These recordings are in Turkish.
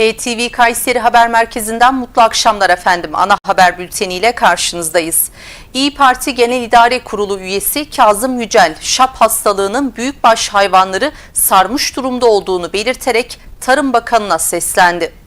ETV Kayseri Haber Merkezi'nden mutlu akşamlar efendim. Ana haber bülteniyle karşınızdayız. İyi Parti Genel İdare Kurulu üyesi Kazım Yücel, şap hastalığının büyükbaş hayvanları sarmış durumda olduğunu belirterek Tarım Bakanı'na seslendi.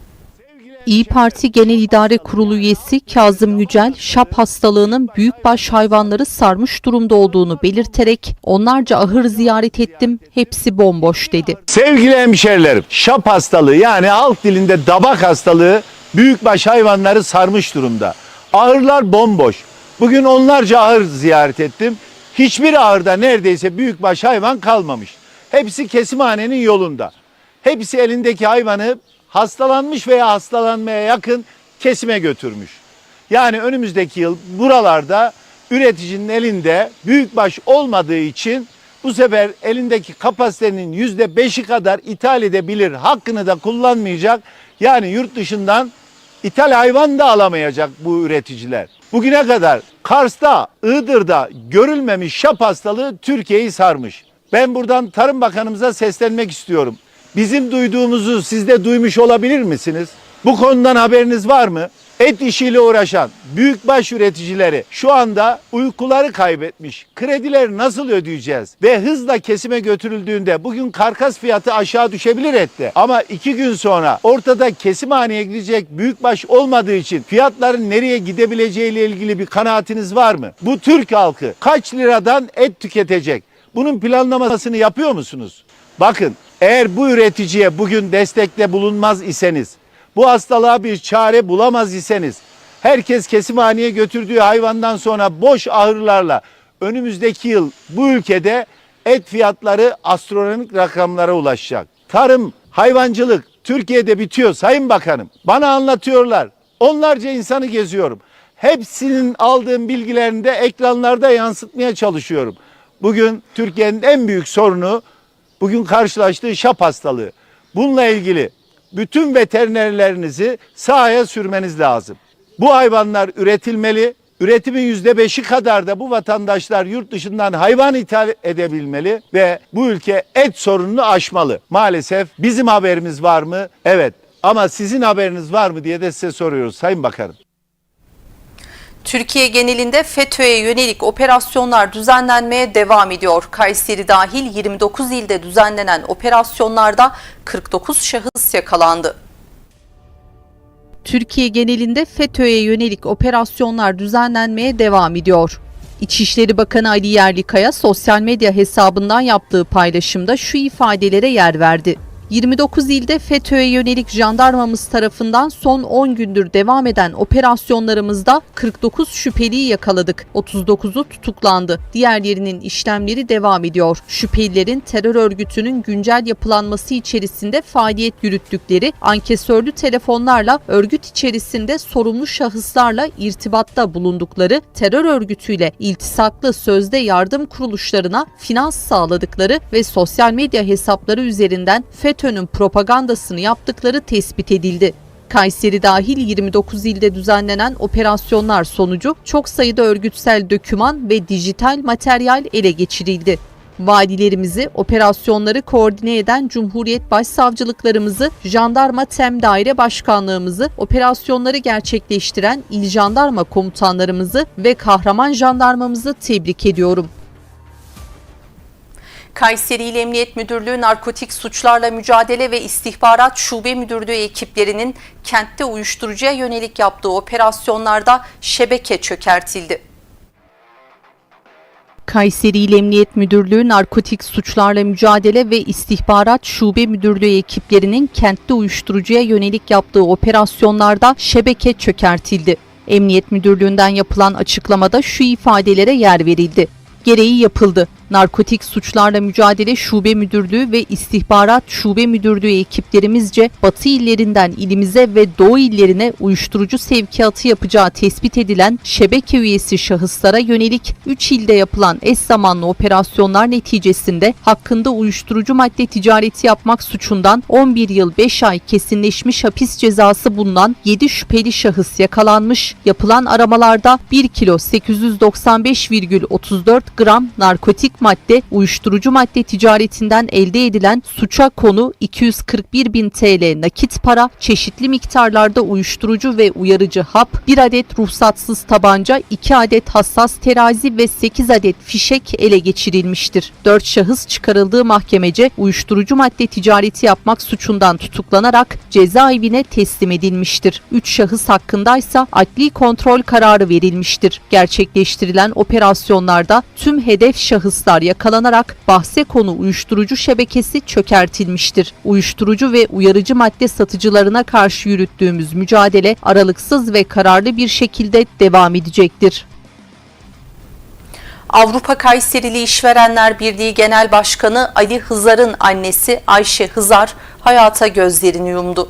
İyi Parti Genel İdare Kurulu üyesi Kazım Yücel, şap hastalığının büyükbaş hayvanları sarmış durumda olduğunu belirterek onlarca ahır ziyaret ettim, hepsi bomboş dedi. Sevgili hemşerilerim, şap hastalığı yani halk dilinde dabak hastalığı büyükbaş hayvanları sarmış durumda. Ahırlar bomboş. Bugün onlarca ahır ziyaret ettim. Hiçbir ahırda neredeyse büyükbaş hayvan kalmamış. Hepsi kesimhanenin yolunda. Hepsi elindeki hayvanı hastalanmış veya hastalanmaya yakın kesime götürmüş. Yani önümüzdeki yıl buralarda üreticinin elinde büyükbaş olmadığı için bu sefer elindeki kapasitenin yüzde beşi kadar ithal edebilir. Hakkını da kullanmayacak. Yani yurt dışından ithal hayvan da alamayacak bu üreticiler. Bugüne kadar Kars'ta, Iğdır'da görülmemiş şap hastalığı Türkiye'yi sarmış. Ben buradan Tarım Bakanımıza seslenmek istiyorum. Bizim duyduğumuzu siz de duymuş olabilir misiniz? Bu konudan haberiniz var mı? Et işiyle uğraşan büyükbaş üreticileri şu anda uykuları kaybetmiş. Kredileri nasıl ödeyeceğiz? Ve hızla kesime götürüldüğünde bugün karkas fiyatı aşağı düşebilir ette. Ama iki gün sonra ortada kesimhaneye gidecek büyükbaş olmadığı için fiyatların nereye gidebileceğiyle ilgili bir kanaatiniz var mı? Bu Türk halkı kaç liradan et tüketecek? Bunun planlamasını yapıyor musunuz? Bakın eğer bu üreticiye bugün destekte bulunmaz iseniz, bu hastalığa bir çare bulamaz iseniz, herkes kesimhaneye götürdüğü hayvandan sonra boş ahırlarla önümüzdeki yıl bu ülkede et fiyatları astronomik rakamlara ulaşacak. Tarım, hayvancılık Türkiye'de bitiyor Sayın Bakanım. Bana anlatıyorlar. Onlarca insanı geziyorum. Hepsinin aldığım bilgilerini de ekranlarda yansıtmaya çalışıyorum. Bugün Türkiye'nin en büyük sorunu bugün karşılaştığı şap hastalığı. Bununla ilgili bütün veterinerlerinizi sahaya sürmeniz lazım. Bu hayvanlar üretilmeli. Üretimin yüzde beşi kadar da bu vatandaşlar yurt dışından hayvan ithal edebilmeli ve bu ülke et sorununu aşmalı. Maalesef bizim haberimiz var mı? Evet. Ama sizin haberiniz var mı diye de size soruyoruz Sayın Bakanım. Türkiye genelinde FETÖ'ye yönelik operasyonlar düzenlenmeye devam ediyor. Kayseri dahil 29 ilde düzenlenen operasyonlarda 49 şahıs yakalandı. Türkiye genelinde FETÖ'ye yönelik operasyonlar düzenlenmeye devam ediyor. İçişleri Bakanı Ali Yerlikaya sosyal medya hesabından yaptığı paylaşımda şu ifadelere yer verdi. 29 ilde FETÖ'ye yönelik jandarmamız tarafından son 10 gündür devam eden operasyonlarımızda 49 şüpheliyi yakaladık. 39'u tutuklandı. Diğerlerinin işlemleri devam ediyor. Şüphelilerin terör örgütünün güncel yapılanması içerisinde faaliyet yürüttükleri ankesörlü telefonlarla örgüt içerisinde sorumlu şahıslarla irtibatta bulundukları terör örgütüyle iltisaklı sözde yardım kuruluşlarına finans sağladıkları ve sosyal medya hesapları üzerinden FETÖ'nün propagandasını yaptıkları tespit edildi. Kayseri dahil 29 ilde düzenlenen operasyonlar sonucu çok sayıda örgütsel döküman ve dijital materyal ele geçirildi. Valilerimizi, operasyonları koordine eden Cumhuriyet Başsavcılıklarımızı, Jandarma Tem Daire Başkanlığımızı, operasyonları gerçekleştiren İl Jandarma Komutanlarımızı ve kahraman jandarmamızı tebrik ediyorum. Kayseri İl Emniyet Müdürlüğü Narkotik Suçlarla Mücadele ve İstihbarat Şube Müdürlüğü ekiplerinin kentte uyuşturucuya yönelik yaptığı operasyonlarda şebeke çökertildi. Kayseri İl Emniyet Müdürlüğü Narkotik Suçlarla Mücadele ve İstihbarat Şube Müdürlüğü ekiplerinin kentte uyuşturucuya yönelik yaptığı operasyonlarda şebeke çökertildi. Emniyet Müdürlüğü'nden yapılan açıklamada şu ifadelere yer verildi. Gereği yapıldı. Narkotik Suçlarla Mücadele Şube Müdürlüğü ve İstihbarat Şube Müdürlüğü ekiplerimizce Batı illerinden ilimize ve Doğu illerine uyuşturucu sevkiyatı yapacağı tespit edilen şebeke üyesi şahıslara yönelik 3 ilde yapılan eş zamanlı operasyonlar neticesinde hakkında uyuşturucu madde ticareti yapmak suçundan 11 yıl 5 ay kesinleşmiş hapis cezası bulunan 7 şüpheli şahıs yakalanmış. Yapılan aramalarda 1 kilo 895,34 gram narkotik madde, uyuşturucu madde ticaretinden elde edilen suça konu 241 bin TL nakit para, çeşitli miktarlarda uyuşturucu ve uyarıcı hap, 1 adet ruhsatsız tabanca, 2 adet hassas terazi ve 8 adet fişek ele geçirilmiştir. 4 şahıs çıkarıldığı mahkemece uyuşturucu madde ticareti yapmak suçundan tutuklanarak cezaevine teslim edilmiştir. 3 şahıs hakkındaysa adli kontrol kararı verilmiştir. Gerçekleştirilen operasyonlarda tüm hedef şahıslar yakalanarak bahse konu uyuşturucu şebekesi çökertilmiştir. Uyuşturucu ve uyarıcı madde satıcılarına karşı yürüttüğümüz mücadele aralıksız ve kararlı bir şekilde devam edecektir. Avrupa Kayserili İşverenler Birliği Genel Başkanı Ali Hızar'ın annesi Ayşe Hızar hayata gözlerini yumdu.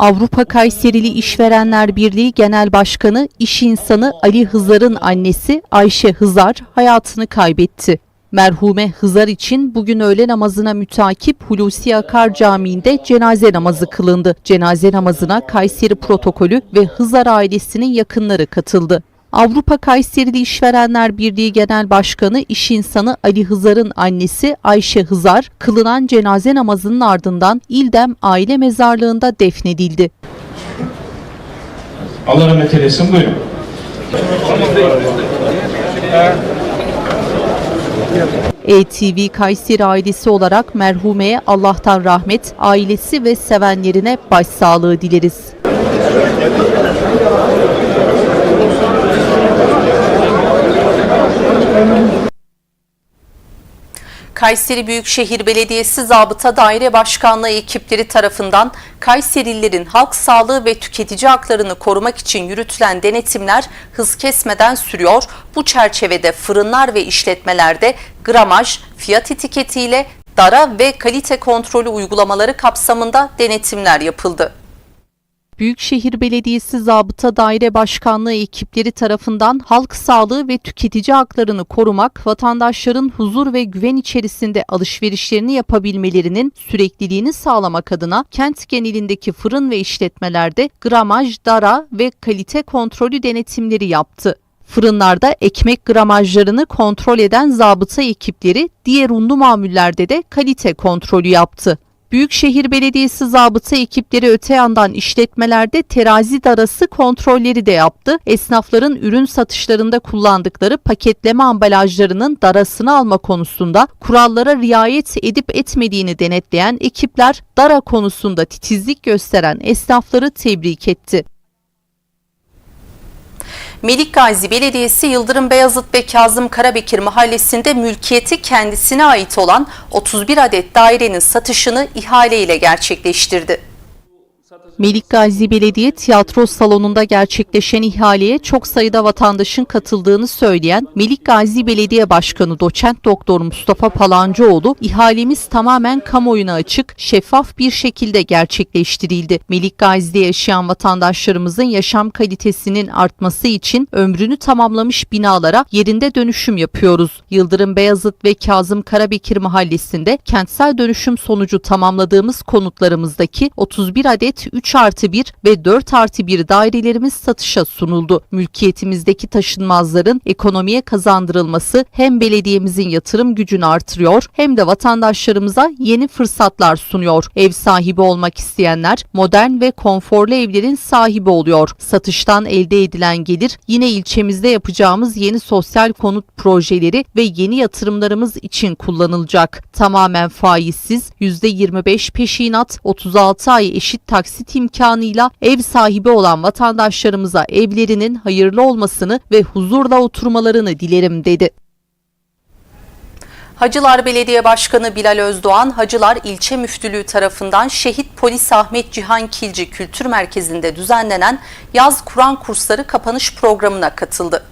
Avrupa Kayserili İşverenler Birliği Genel Başkanı İş İnsanı Ali Hızar'ın annesi Ayşe Hızar hayatını kaybetti. Merhume Hızar için bugün öğle namazına mütakip Hulusi Akar Camii'nde cenaze namazı kılındı. Cenaze namazına Kayseri protokolü ve Hızar ailesinin yakınları katıldı. Avrupa Kayserili İşverenler Birliği Genel Başkanı İş İnsanı Ali Hızar'ın annesi Ayşe Hızar, kılınan cenaze namazının ardından İldem Aile Mezarlığı'nda defnedildi. Allah rahmet eylesin. Buyurun. ETV Kayseri ailesi olarak merhumeye Allah'tan rahmet, ailesi ve sevenlerine başsağlığı dileriz. Kayseri Büyükşehir Belediyesi Zabıta Daire Başkanlığı ekipleri tarafından Kayserililerin halk sağlığı ve tüketici haklarını korumak için yürütülen denetimler hız kesmeden sürüyor. Bu çerçevede fırınlar ve işletmelerde gramaj, fiyat etiketiyle dara ve kalite kontrolü uygulamaları kapsamında denetimler yapıldı. Büyükşehir Belediyesi Zabıta Daire Başkanlığı ekipleri tarafından halk sağlığı ve tüketici haklarını korumak, vatandaşların huzur ve güven içerisinde alışverişlerini yapabilmelerinin sürekliliğini sağlamak adına kent genelindeki fırın ve işletmelerde gramaj, dara ve kalite kontrolü denetimleri yaptı. Fırınlarda ekmek gramajlarını kontrol eden zabıta ekipleri diğer unlu mamullerde de kalite kontrolü yaptı. Büyükşehir Belediyesi zabıta ekipleri öte yandan işletmelerde terazi darası kontrolleri de yaptı. Esnafların ürün satışlarında kullandıkları paketleme ambalajlarının darasını alma konusunda kurallara riayet edip etmediğini denetleyen ekipler dara konusunda titizlik gösteren esnafları tebrik etti. Melik Gazi Belediyesi Yıldırım Beyazıt ve Kazım Karabekir mahallesinde mülkiyeti kendisine ait olan 31 adet dairenin satışını ihale ile gerçekleştirdi. Melik Gazi Belediye Tiyatro Salonu'nda gerçekleşen ihaleye çok sayıda vatandaşın katıldığını söyleyen Melik Gazi Belediye Başkanı Doçent Doktor Mustafa Palancıoğlu, ihalemiz tamamen kamuoyuna açık, şeffaf bir şekilde gerçekleştirildi. Melik Gazi'de yaşayan vatandaşlarımızın yaşam kalitesinin artması için ömrünü tamamlamış binalara yerinde dönüşüm yapıyoruz. Yıldırım Beyazıt ve Kazım Karabekir mahallesinde kentsel dönüşüm sonucu tamamladığımız konutlarımızdaki 31 adet 3 artı 1 ve 4 artı 1 dairelerimiz satışa sunuldu. Mülkiyetimizdeki taşınmazların ekonomiye kazandırılması hem belediyemizin yatırım gücünü artırıyor hem de vatandaşlarımıza yeni fırsatlar sunuyor. Ev sahibi olmak isteyenler modern ve konforlu evlerin sahibi oluyor. Satıştan elde edilen gelir yine ilçemizde yapacağımız yeni sosyal konut projeleri ve yeni yatırımlarımız için kullanılacak. Tamamen faizsiz %25 peşinat 36 ay eşit taksit imkanıyla ev sahibi olan vatandaşlarımıza evlerinin hayırlı olmasını ve huzurla oturmalarını dilerim dedi. Hacılar Belediye Başkanı Bilal Özdoğan, Hacılar İlçe Müftülüğü tarafından Şehit Polis Ahmet Cihan Kilci Kültür Merkezi'nde düzenlenen yaz Kur'an kursları kapanış programına katıldı.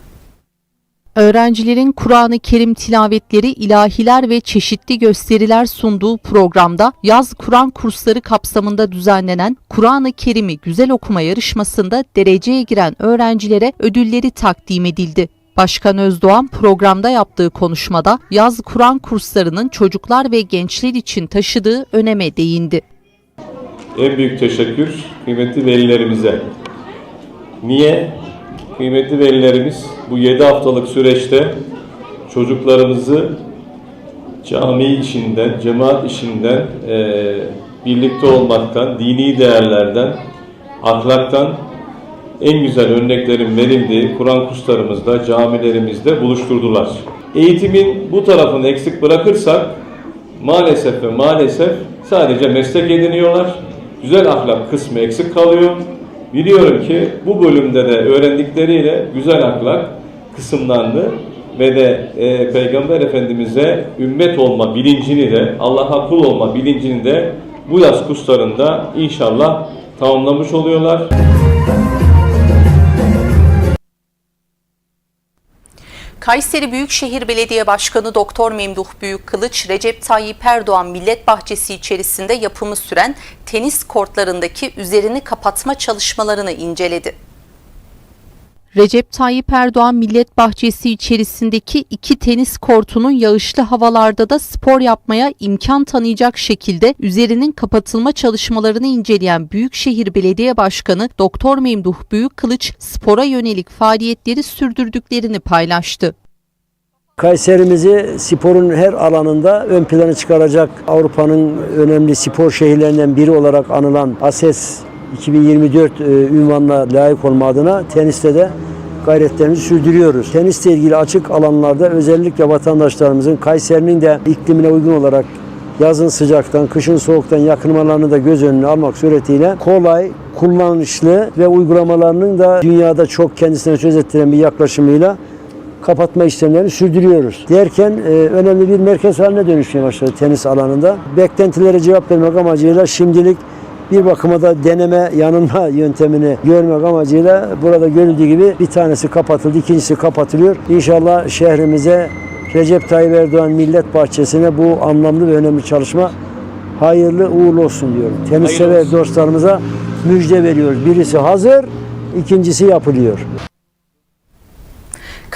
Öğrencilerin Kur'an-ı Kerim tilavetleri, ilahiler ve çeşitli gösteriler sunduğu programda yaz Kur'an kursları kapsamında düzenlenen Kur'an-ı Kerim'i güzel okuma yarışmasında dereceye giren öğrencilere ödülleri takdim edildi. Başkan Özdoğan programda yaptığı konuşmada yaz Kur'an kurslarının çocuklar ve gençler için taşıdığı öneme değindi. en büyük teşekkür kıymetli velilerimize. Niye? Kıymetli velilerimiz bu 7 haftalık süreçte çocuklarımızı cami işinden, cemaat işinden, eee, birlikte olmaktan, dini değerlerden, ahlaktan en güzel örneklerin verildiği Kur'an kurslarımızda, camilerimizde buluşturdular. Eğitimin bu tarafını eksik bırakırsak maalesef ve maalesef sadece meslek ediniyorlar. Güzel ahlak kısmı eksik kalıyor. Biliyorum ki bu bölümde de öğrendikleriyle güzel ahlak kısımlandı ve de e, Peygamber Efendimiz'e ümmet olma bilincini de Allah'a kul olma bilincini de bu yaz kurslarında inşallah tamamlamış oluyorlar. Kayseri Büyükşehir Belediye Başkanı Doktor Memduh Büyükkılıç, Recep Tayyip Erdoğan Millet Bahçesi içerisinde yapımı süren tenis kortlarındaki üzerini kapatma çalışmalarını inceledi. Recep Tayyip Erdoğan Millet Bahçesi içerisindeki iki tenis kortunun yağışlı havalarda da spor yapmaya imkan tanıyacak şekilde üzerinin kapatılma çalışmalarını inceleyen Büyükşehir Belediye Başkanı Doktor Memduh Büyükkılıç spora yönelik faaliyetleri sürdürdüklerini paylaştı. Kayserimizi sporun her alanında ön plana çıkaracak Avrupa'nın önemli spor şehirlerinden biri olarak anılan ASES 2024 e, ünvanına layık olma adına teniste de gayretlerimizi sürdürüyoruz. Tenisle ilgili açık alanlarda özellikle vatandaşlarımızın Kayseri'nin de iklimine uygun olarak yazın sıcaktan, kışın soğuktan yakınmalarını da göz önüne almak suretiyle kolay, kullanışlı ve uygulamalarının da dünyada çok kendisine söz ettiren bir yaklaşımıyla kapatma işlemlerini sürdürüyoruz. Derken e, önemli bir merkez haline dönüşmeye başladı tenis alanında. Beklentilere cevap vermek amacıyla şimdilik bir bakıma da deneme yanılma yöntemini görmek amacıyla burada görüldüğü gibi bir tanesi kapatıldı, ikincisi kapatılıyor. İnşallah şehrimize Recep Tayyip Erdoğan Millet Bahçesi'ne bu anlamlı ve önemli çalışma hayırlı uğurlu olsun diyorum. Tenis sever dostlarımıza müjde veriyoruz. Birisi hazır, ikincisi yapılıyor.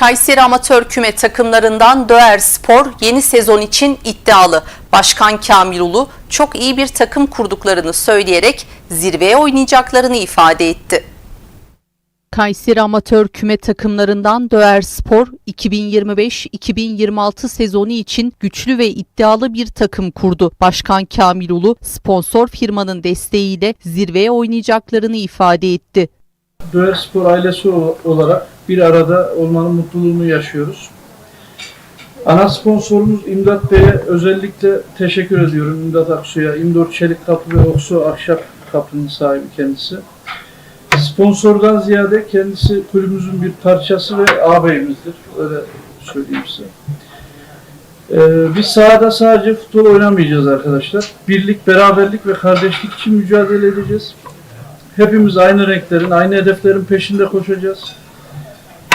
Kayseri Amatör Küme takımlarından Döer Spor yeni sezon için iddialı. Başkan Kamil Ulu çok iyi bir takım kurduklarını söyleyerek zirveye oynayacaklarını ifade etti. Kayseri Amatör Küme takımlarından Döer Spor 2025-2026 sezonu için güçlü ve iddialı bir takım kurdu. Başkan Kamil Ulu sponsor firmanın desteğiyle zirveye oynayacaklarını ifade etti. Döner Spor ailesi olarak bir arada olmanın mutluluğunu yaşıyoruz. Ana sponsorumuz İmdat Bey'e özellikle teşekkür ediyorum. İmdat Aksu'ya, İmdor Çelik Kapı ve Oksu Ahşap Kapı'nın sahibi kendisi. Sponsordan ziyade kendisi kulübümüzün bir parçası ve ağabeyimizdir. Öyle söyleyeyim size. Ee, biz sahada sadece futbol oynamayacağız arkadaşlar. Birlik, beraberlik ve kardeşlik için mücadele edeceğiz. Hepimiz aynı renklerin, aynı hedeflerin peşinde koşacağız.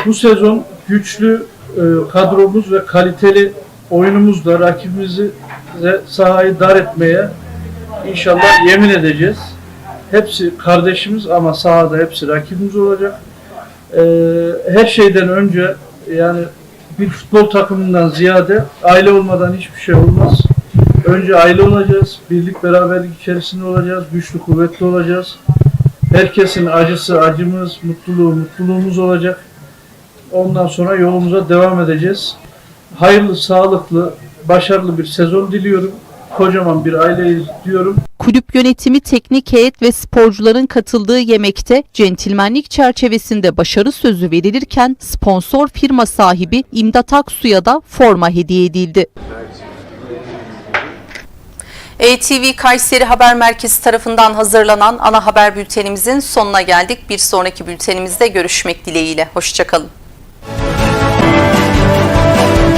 Bu sezon güçlü e, kadromuz ve kaliteli oyunumuzla rakibimizi sahayı dar etmeye inşallah yemin edeceğiz. Hepsi kardeşimiz ama sahada hepsi rakibimiz olacak. E, her şeyden önce yani bir futbol takımından ziyade aile olmadan hiçbir şey olmaz. Önce aile olacağız, birlik beraberlik içerisinde olacağız, güçlü kuvvetli olacağız. Herkesin acısı acımız, mutluluğu mutluluğumuz olacak. Ondan sonra yolumuza devam edeceğiz. Hayırlı, sağlıklı, başarılı bir sezon diliyorum. Kocaman bir aileyiz diyorum. Kulüp yönetimi, teknik heyet ve sporcuların katıldığı yemekte centilmenlik çerçevesinde başarı sözü verilirken sponsor firma sahibi İmdat Aksu'ya da forma hediye edildi. ATV Kayseri Haber Merkezi tarafından hazırlanan ana haber bültenimizin sonuna geldik. Bir sonraki bültenimizde görüşmek dileğiyle. Hoşçakalın.